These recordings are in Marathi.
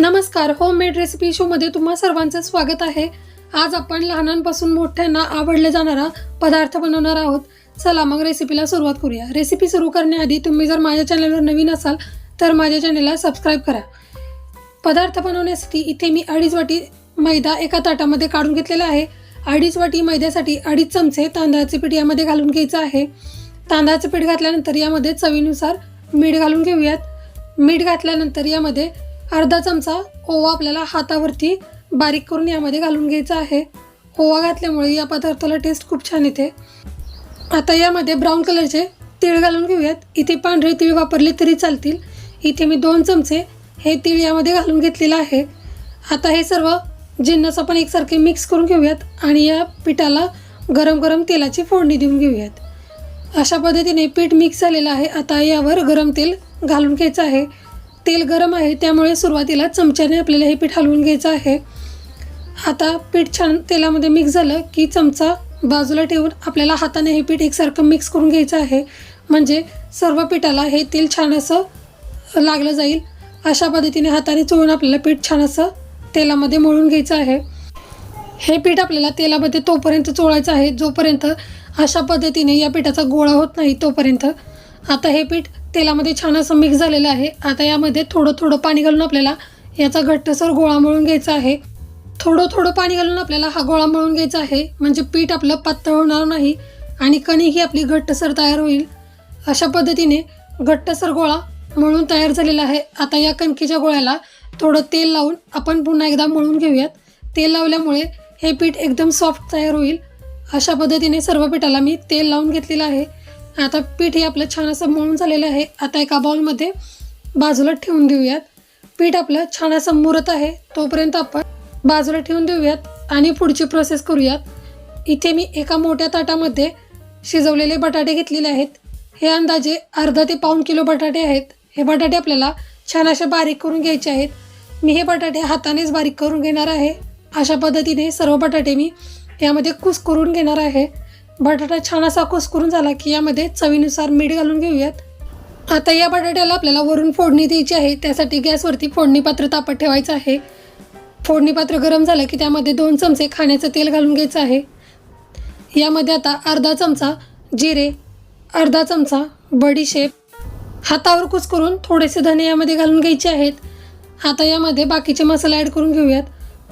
नमस्कार होममेड रेसिपी शोमध्ये तुम्हा सर्वांचं स्वागत आहे. आज आपण लहानांपासून मोठ्यांना आवडले जाणारा पदार्थ बनवणार आहोत. चला मग रेसिपीला सुरुवात करूया. रेसिपी सुरू करण्याआधी तुम्ही जर माझ्या चॅनलवर नवीन असाल तर माझ्या चॅनलला सबस्क्राईब करा. पदार्थ बनवण्यासाठी इथे मी अडीच वाटी मैदा एका ताटामध्ये काढून घेतलेला आहे. अडीच वाटी मैद्यासाठी अडीच चमचे तांदळाचे पीठ यामध्ये घालून घ्यायचं आहे. तांदळाचं पीठ घातल्यानंतर यामध्ये चवीनुसार मीठ घालून घेऊयात. मीठ घातल्यानंतर यामध्ये अर्धा चमचा ओवा आपल्याला हातावरती बारीक करून यामध्ये घालून घ्यायचा आहे. ओवा घातल्यामुळे या पदार्थाला टेस्ट खूप छान येते. आता यामध्ये ब्राऊन कलरचे तीळ घालून घेऊयात. इथे पांढरे तीळ वापरले तरी चालतील. इथे मी दोन चमचे हे तीळ यामध्ये घालून घेतलेलं आहे. आता हे सर्व जिन्नस आपण एकसारखे मिक्स करून घेऊयात आणि या पिठाला गरम गरम तेलाची फोडणी देऊन घेऊयात. अशा पद्धतीने पीठ मिक्स झालेलं आहे. आता यावर गरम तेल घालून घ्यायचं आहे. तेल गरम आहे त्यामुळे सुरुवातीला चमच्याने आपल्याला हे पीठ हलवून घ्यायचं आहे. आता पीठ छान तेलामध्ये मिक्स झालं की चमचा बाजूला ठेवून आपल्याला हाताने हे पीठ एकसारखं मिक्स करून घ्यायचं आहे. म्हणजे सर्व पिठाला हे तेल छान असं लागलं जाईल. अशा पद्धतीने हाताने चोळून आपल्याला पीठ छान असं तेलामध्ये मळून घ्यायचं आहे. हे पीठ आपल्याला तेलामध्ये तोपर्यंत चोळायचं आहे जोपर्यंत अशा पद्धतीने या पिठाचा गोळा होत नाही तोपर्यंत. आता हे पीठ तेलामध्ये छान असं मिक्स झालेलं आहे. आता यामध्ये थोडं थोडं पाणी घालून आपल्याला याचा घट्टसर गोळा मळून घ्यायचा आहे. थोडं थोडं पाणी घालून आपल्याला हा गोळा मळून घ्यायचा आहे. म्हणजे पीठ आपलं पातळ होणार नाही आणि कणीही आपली घट्टसर तयार होईल. अशा पद्धतीने घट्टसर गोळा मळून तयार झालेला आहे. आता या कणकीच्या गोळ्याला थोडं तेल लावून आपण पुन्हा एकदा मळून घेऊयात. तेल लावल्यामुळे हे पीठ एकदम सॉफ्ट तयार होईल. अशा पद्धतीने सर्व पिठाला मी तेल लावून घेतलेलं आहे. आता पीठ हे आपलं छान असं मळून झालेलं आहे. आता एका बाउलमध्ये बाजूला ठेवून देऊयात. पीठ आपलं छान असं मुरत आहे. तोपर्यंत आपण बाजूला ठेवून देऊयात आणि पुढची प्रोसेस करूयात. इथे मी एका मोठ्या ताटामध्ये शिजवलेले बटाटे घेतलेले आहेत. हे अंदाजे अर्धा ते पाऊण किलो बटाटे आहेत. हे बटाटे आपल्याला छान असे बारीक करून घ्यायचे आहेत. मी हे बटाटे हातानेच बारीक करून घेणार आहे. अशा पद्धतीने सर्व बटाटे मी यामध्ये कुस्करून घेणार आहे. बटाटा छान असा कुस्करून झाला की यामध्ये चवीनुसार मीठ घालून घेऊयात. आता या बटाट्याला आपल्याला वरून फोडणी द्यायची आहे. त्यासाठी गॅसवरती फोडणी पात्र तापत ठेवायचं आहे. फोडणी पात्र गरम झालं की त्यामध्ये दोन चमचे खाण्याचं तेल घालून घ्यायचं आहे. यामध्ये आता अर्धा चमचा जिरे अर्धा चमचा बडीशेप हातावर कुस्करून थोडेसे धने यामध्ये घालून घ्यायचे आहेत. आता यामध्ये बाकीचे मसाले ॲड करून घेऊयात.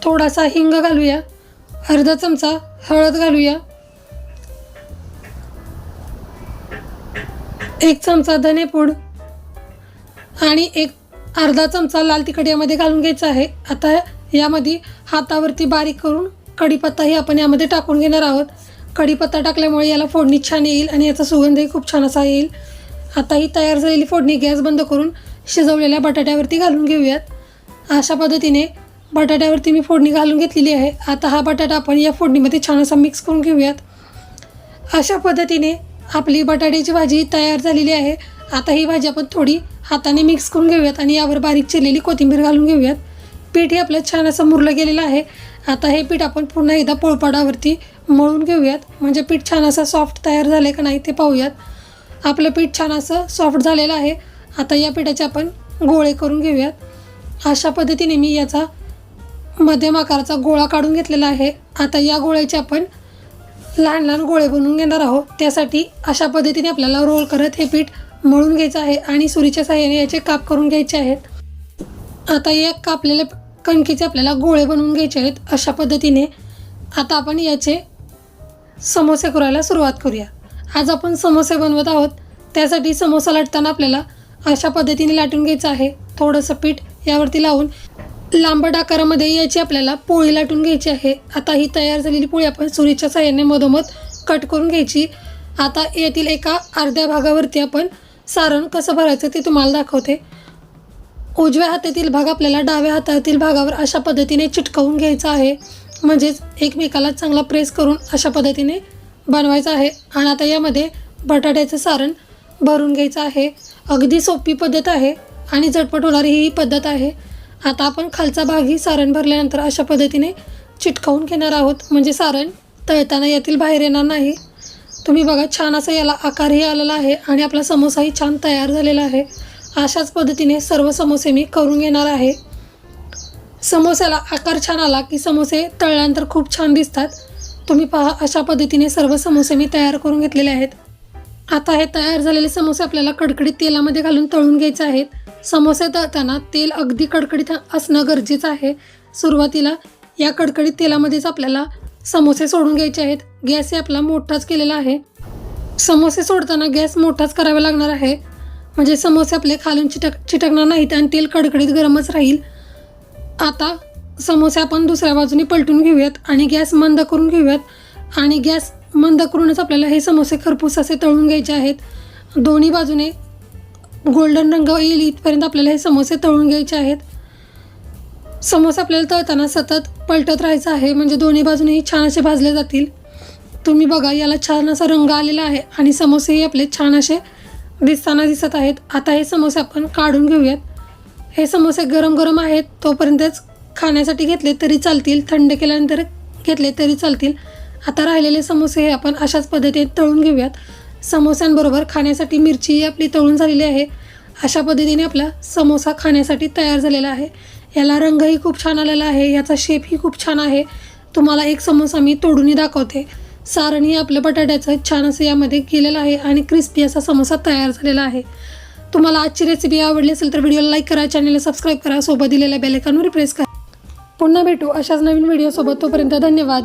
थोडासा हिंग घालूया. अर्धा चमचा हळद घालूया. एक चमचा धनेपूड आणि एक अर्धा चमचा लाल तिखट यामध्ये घालून घ्यायचा आहे. आता यामध्ये हातावरती बारीक करून कढीपत्ताही आपण यामध्ये टाकून घेणार आहोत. कढीपत्ता टाकल्यामुळे याला फोडणी छान येईल आणि याचा सुगंधही खूप छान असा येईल. आता ही तयार झालेली फोडणी गॅस बंद करून शिजवलेल्या बटाट्यावरती घालून घेऊयात. अशा पद्धतीने बटाट्यावरती मी फोडणी घालून घेतलेली आहे. आता हा बटाटा आपण या फोडणीमध्ये छान असा मिक्स करून घेऊयात. अशा पद्धतीने आपली बटाट्याची भाजी तयार झालेली आहे. आता ही भाजी आपण थोडी हाताने मिक्स करून घेऊयात आणि यावर बारीक चिरलेली कोथिंबीर घालून घेऊयात. पीठ हे आपलं छान असं मुरलं गेलेलं आहे. आता हे पीठ आपण पुन्हा एकदा पोळपाडावरती मळून घेऊयात. म्हणजे पीठ छान असं सॉफ्ट तयार झालं आहे का नाही ते पाहूयात. आपलं पीठ छान असं सॉफ्ट झालेलं आहे. आता या पिठाचे आपण गोळे करून घेऊयात. अशा पद्धतीने मी याचा मध्यम आकाराचा गोळा काढून घेतलेला आहे. आता या गोळ्याचे आपण लहान लहान गोळे बनवून घेणार आहोत. त्यासाठी अशा पद्धतीने आपल्याला रोल करत हे पीठ मळून घ्यायचं आहे आणि सुरीच्या साह्याने याचे काप करून घ्यायचे आहेत. आता या कापलेल्या कणकीचे आपल्याला गोळे बनवून घ्यायचे आहेत. अशा पद्धतीने आता आपण याचे समोसे करायला सुरुवात करूया. आज आपण समोसे बनवत आहोत. त्यासाठी समोसा लाटताना आपल्याला अशा पद्धतीने लाटून घ्यायचं आहे. थोडंसं पीठ यावरती लावून लांबट आकारामध्ये याची आपल्याला पोळी लाटून घ्यायची आहे. आता ही तयार झालेली पोळी आपण सुरीच्या साह्याने मधोमध कट करून घ्यायची. आता यातील एका अर्ध्या भागावरती आपण सारण कसं भरायचं ते तुम्हाला दाखवते. उजव्या हातातील भाग आपल्याला डाव्या हातातील भागावर अशा पद्धतीने चिटकवून घ्यायचा आहे. म्हणजेच एकमेकाला चांगला प्रेस करून अशा पद्धतीने बनवायचं आहे. आणि आता यामध्ये बटाट्याचं सारण भरून घ्यायचं आहे. अगदी सोपी पद्धत आहे आणि झटपट होणारी ही पद्धत आहे. आता आपण खालचा भागही सारण भरल्यानंतर अशा पद्धतीने चिटकवून घेणार आहोत. म्हणजे सारण तळताना यातील बाहेर येणार नाही. तुम्ही बघा छान असा याला आकारही आलेला आहे आणि आपला समोसाही छान तयार झालेला आहे. अशाच पद्धतीने सर्व समोसे मी करून घेणार आहे. समोस्याला आकार छान आला की समोसे तळल्यानंतर खूप छान दिसतात. तुम्ही पहा अशा पद्धतीने सर्व समोसे मी तयार करून घेतलेले आहेत. आता हे तयार झालेले समोसे आपल्याला कडकडीत तेलामध्ये घालून तळून घ्यायचे आहेत. समोसे तळताना तेल अगदी कडकडीत असणं गरजेचं आहे. सुरुवातीला या कडकडीत तेलामध्येच आपल्याला समोसे सोडून घ्यायचे आहेत. गॅस हे आपला मोठाच केलेला आहे. समोसे सोडताना गॅस मोठाच करावा लागणार आहे. म्हणजे समोसे आपले खालून चिटक चिटकणार नाहीत आणि तेल कडकडीत गरमच राहील. आता समोसे आपण दुसऱ्या बाजूने पलटून घेऊयात आणि गॅस मंद करून घेऊयात. आणि गॅस मंद करूनच आपल्याला हे समोसे खरपूस असे तळून घ्यायचे आहेत. दोन्ही बाजूने गोल्डन रंग येईल इथपर्यंत आपल्याला हे समोसे तळून घ्यायचे आहेत. समोसे आपल्याला तळताना सतत पलटत राहायचं आहे म्हणजे दोन्ही बाजूनेही छान असे भाजले जातील. तुम्ही बघा याला छान असा रंग आलेला आहे आणि समोसेही आपले छान असे दिसताना दिसत आहेत. आता हे समोसे आपण काढून घेऊयात. हे समोसे गरम गरम आहेत तोपर्यंतच खाण्यासाठी घेतले तरी चालतील थंड केल्यानंतर घेतले तरी चालतील. आता राहिलेले समोसे हे आपण अशाच पद्धतीने तळून घेऊयात. समोस्यांबरोबर खाण्यासाठी मिरची आपली तळून झालेली आहे. अशा पद्धतीने आपला समोसा खाण्यासाठी तयार झालेला आहे. याला रंगही खूप छान आलेला आहे. याचा शेपही खूप छान आहे. तुम्हाला एक समोसा मी तोडूनही दाखवते. सारणही आपलं बटाट्याचं छान असं यामध्ये केलेलं आहे आणि क्रिस्पी असा समोसा तयार झालेला आहे. तुम्हाला आजची रेसिपी आवडली असेल तर व्हिडिओला लाईक करा चॅनलला सबस्क्राईब करा सोबत दिलेल्या बेलेकांवर प्रेस करा. पुन्हा भेटू अशाच नवीन व्हिडिओसोबत तोपर्यंत धन्यवाद.